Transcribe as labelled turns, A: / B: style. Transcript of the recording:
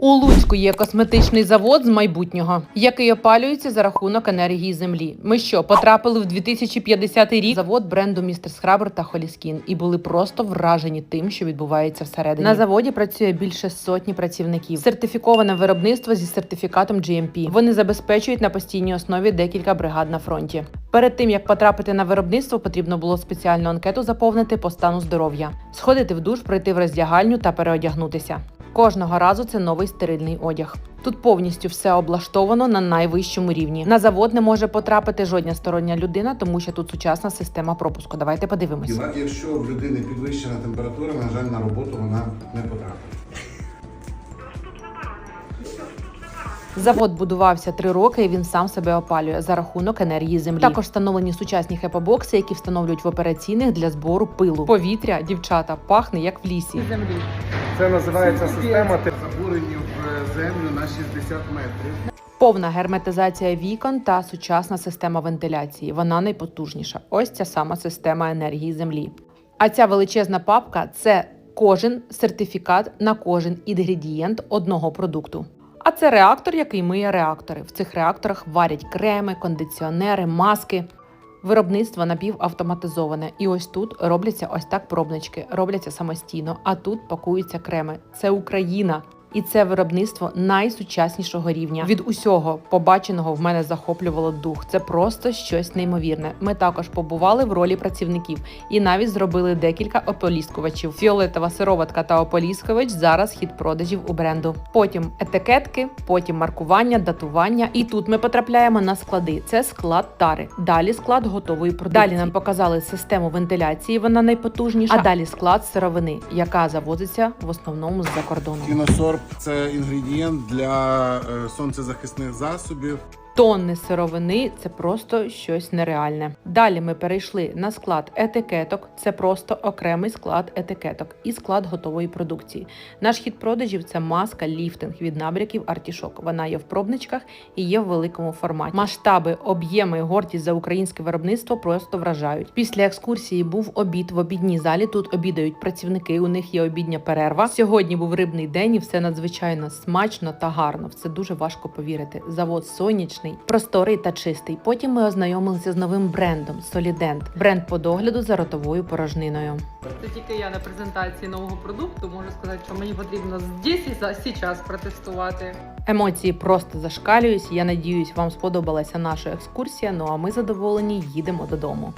A: У Луцьку є косметичний завод з майбутнього, який опалюється за рахунок енергії землі. Ми що, потрапили в 2050 рік? Завод бренду Містер Скрабер та Холіскін і були просто вражені тим, що відбувається всередині. На заводі працює більше сотні працівників. Сертифіковане виробництво зі сертифікатом GMP. Вони забезпечують на постійній основі декілька бригад на фронті. Перед тим як потрапити на виробництво, потрібно було спеціальну анкету заповнити по стану здоров'я, сходити в душ, пройти в роздягальню та переодягнутися. Кожного разу це новий стерильний одяг. Тут повністю все облаштовано на найвищому рівні. На завод не може потрапити жодна стороння людина, тому що тут сучасна система пропуску. Давайте подивимося.
B: Тіла, якщо в людини підвищена температура, на жаль, на роботу вона не потрапить.
A: Завод будувався три роки, і він сам себе опалює за рахунок енергії землі. Також встановлені сучасні хепобокси, які встановлюють в операційних для збору пилу. Повітря, дівчата, пахне як в лісі. Землі.
C: Це називається система
B: Забурені в землю на 60 метрів.
A: Повна герметизація вікон та сучасна система вентиляції. Вона найпотужніша. Ось ця сама система енергії землі. А ця величезна папка це кожен сертифікат на кожен інгредієнт одного продукту. А це реактор, який миє реактори. В цих реакторах варять креми, кондиціонери, маски. Виробництво напівавтоматизоване. І ось тут робляться ось так пробнички, робляться самостійно, а тут пакуються креми. Це Україна. І це виробництво найсучаснішого рівня. Від усього побаченого в мене захоплювало дух. Це просто щось неймовірне. Ми також побували в ролі працівників і навіть зробили декілька ополіскувачів. Фіолетова сироватка та ополіскувач зараз хід продажів у бренду. Потім етикетки, потім маркування, датування. І тут ми потрапляємо на склади. Це склад тари. Далі склад готової продукції. Далі нам показали систему вентиляції. Вона найпотужніша. А далі склад сировини, яка завозиться в основному з-за кордону.
B: Кіносорб це інгредієнт для е, сонцезахисних засобів.
A: Тонни сировини це просто щось нереальне. Далі ми перейшли на склад етикеток. Це просто окремий склад етикеток і склад готової продукції. Наш хід продажів це маска ліфтинг від набряків артішок. Вона є в пробничках і є в великому форматі. Масштаби, об'єми, гордість за українське виробництво просто вражають. Після екскурсії був обід в обідній залі. Тут обідають працівники. У них є обідня перерва. Сьогодні був рибний день, і все надзвичайно смачно та гарно. В це дуже важко повірити. Завод сонячний, просторий та чистий. Потім ми ознайомилися з новим брендом Солідент, бренд по догляду за ротовою порожниною.
D: Це тільки я на презентації нового продукту можу сказати, що мені потрібно здесь і за зараз протестувати.
A: Емоції просто зашкалюють. Я надіюсь, вам сподобалася наша екскурсія. Ну а ми задоволені їдемо додому.